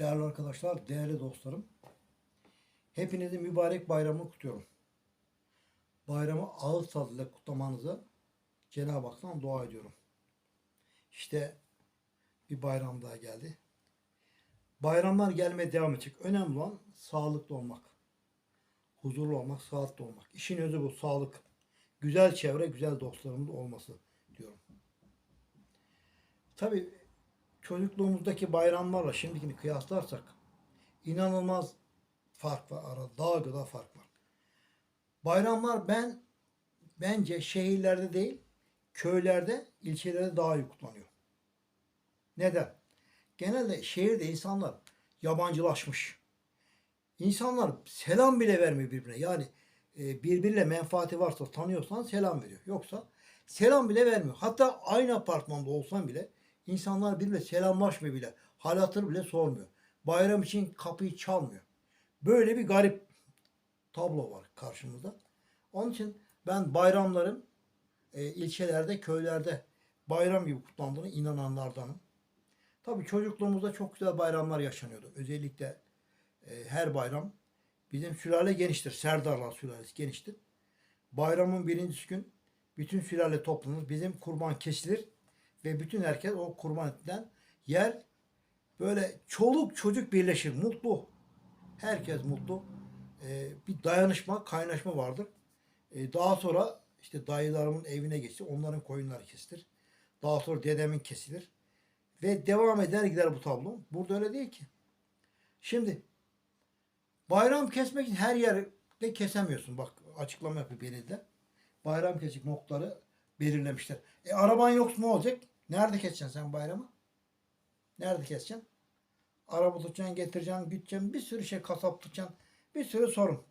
Değerli arkadaşlar, değerli dostlarım. Hepinizi mübarek bayramı kutluyorum. Bayramı ağız tadıyla kutlamanızı Cenab-ı Hak'tan dua ediyorum. İşte bir bayram daha geldi. Bayramlar gelmeye devam edecek. Önemli olan sağlıklı olmak. Huzurlu olmak, sağlıklı olmak. İşin özü bu, sağlık. Güzel çevre, güzel dostlarımız olması diyorum. Tabii çocukluğumuzdaki bayramlarla şimdikini kıyaslarsak inanılmaz fark var arada. Dağ kadar fark var. Bayramlar ben bence şehirlerde değil köylerde, ilçelerde daha iyi kutlanıyor. Neden? Genelde şehirde insanlar yabancılaşmış. İnsanlar selam bile vermiyor birbirine. Yani e, birbiriyle menfaati varsa tanıyorsan selam veriyor. Yoksa selam bile vermiyor. Hatta aynı apartmanda olsan bile insanlar birbirine selamlaşmıyor bile. Hal hatır bile sormuyor. Bayram için kapıyı çalmıyor. Böyle bir garip tablo var karşımızda. Onun için ben bayramların e, ilçelerde, köylerde bayram gibi kutlandığını inananlardanım. Tabii çocukluğumuzda çok güzel bayramlar yaşanıyordu. Özellikle e, her bayram bizim sülale geniştir. Serdarlar sülalesi geniştir. Bayramın birincisi gün bütün sülale toplanır. Bizim kurban kesilir ve bütün herkes o kurban etinden yer. Böyle çoluk çocuk birleşir. Mutlu. Herkes mutlu. E, bir dayanışma, kaynaşma vardır. E, daha sonra işte dayılarımın evine geçti. Onların koyunları kesilir. Daha sonra dedemin kesilir. Ve devam eder gider bu tablo. Burada öyle değil ki. Şimdi bayram kesmek için her yerde kesemiyorsun. Bak açıklama yapıyor belediye. Bayram kesecek noktaları belirlemişler. E araban yoksa ne olacak? Nerede keseceksin sen bayramı? Nerede keseceksin? Araba tutacaksın, getireceksin, gideceksin. Bir sürü şey kasap tutacaksın. Bir sürü sorun.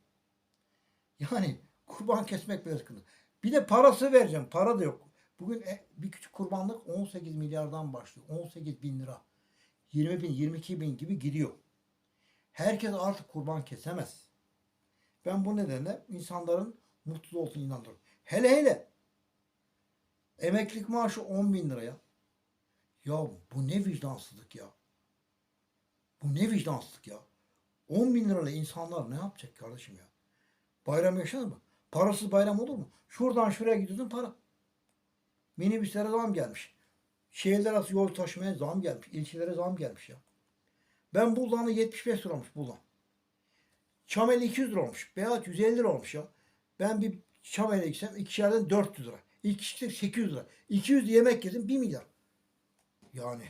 Yani kurban kesmek bile sıkıntı. Bir de parası vereceğim. Para da yok. Bugün e, bir küçük kurbanlık 18 milyardan başlıyor. 18 bin lira. 20 bin, 22 bin gibi gidiyor. Herkes artık kurban kesemez. Ben bu nedenle insanların mutlu olduğunu inanıyorum. Hele hele emeklilik maaşı 10 bin liraya. Ya bu ne vicdansızlık ya. Bu ne vicdansızlık ya. 10 bin lirayla insanlar ne yapacak kardeşim ya? Bayram yaşanır mı? Parasız bayram olur mu? Şuradan şuraya gidiyorsun para. Minibüslere zam gelmiş. Şehirler arası yol taşımaya zam gelmiş. İlçelere zam gelmiş ya. Ben Buldan'da 75 lira olmuş Buldan. Çamel 200 lira olmuş. Beyaz 150 lira olmuş ya. Ben bir Çamel'e gitsem ikişerden 400 lira. İlk kişilik 800 lira. 200 yemek yedim 1 milyar. Yani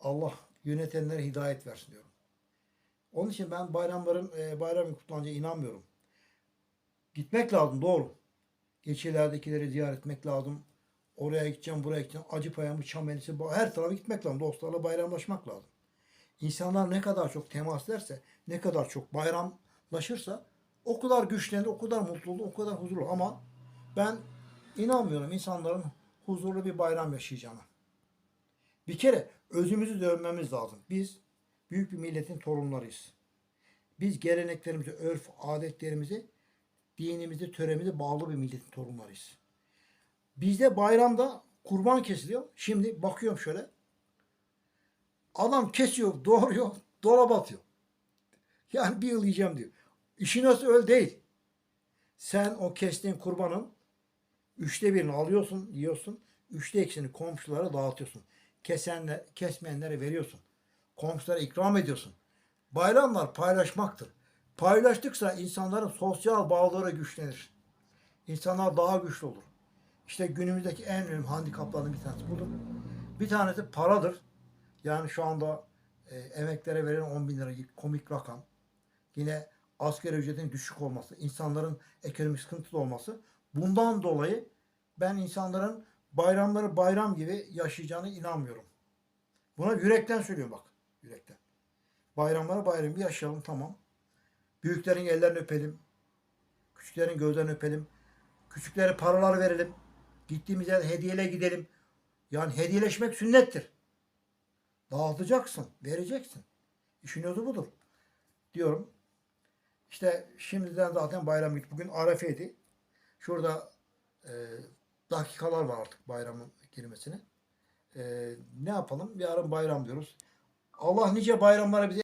Allah yönetenlere hidayet versin diyorum. Onun için ben bayramların e, bayram kutlanacağına inanmıyorum. Gitmek lazım doğru. İlçelerdekileri ziyaret etmek lazım. Oraya gideceğim, buraya gideceğim. Acıpayamı, Çamelisi, her tarafa gitmek lazım. Dostlarla bayramlaşmak lazım. İnsanlar ne kadar çok temas ederse, ne kadar çok bayramlaşırsa o kadar güçlenir, o kadar mutlu olur, o kadar huzurlu. Ama ben inanmıyorum insanların huzurlu bir bayram yaşayacağına. Bir kere özümüzü dönmemiz lazım. Biz büyük bir milletin torunlarıyız. Biz geleneklerimizi, örf, adetlerimizi, dinimizi, töremizi bağlı bir milletin torunlarıyız. Bizde bayramda kurban kesiliyor. Şimdi bakıyorum şöyle. Adam kesiyor, doğruyor, dolaba atıyor. Yani bir yıl yiyeceğim diyor. İşin nasıl öyle değil. Sen o kestiğin kurbanın üçte birini alıyorsun, yiyorsun. Üçte ikisini komşulara dağıtıyorsun. Kesenler, kesmeyenlere veriyorsun. Komşulara ikram ediyorsun. Bayramlar paylaşmaktır. Paylaştıkça insanların sosyal bağları güçlenir. İnsanlar daha güçlü olur. İşte günümüzdeki en önemli handikaplardan bir tanesi budur. Bir tanesi paradır. Yani şu anda e, emeklere verilen 10 bin lira komik rakam. Yine asgari ücretin düşük olması, insanların ekonomik sıkıntılı olması. Bundan dolayı ben insanların bayramları bayram gibi yaşayacağına inanmıyorum. Buna yürekten söylüyorum bak. Yürekten. Bayramları bayram gibi yaşayalım tamam. Büyüklerin ellerini öpelim. Küçüklerin gözlerini öpelim. Küçüklere paralar verelim. Gittiğimiz yerde hediyeyle gidelim. Yani hediyeleşmek sünnettir. Dağıtacaksın, vereceksin. İşin özü budur. Diyorum. İşte şimdiden zaten bayram bitti. Bugün Arefe'ydi. Şurada e, dakikalar var artık bayramın girmesine. E, ne yapalım? Yarın bayram diyoruz. Allah nice bayramlara bize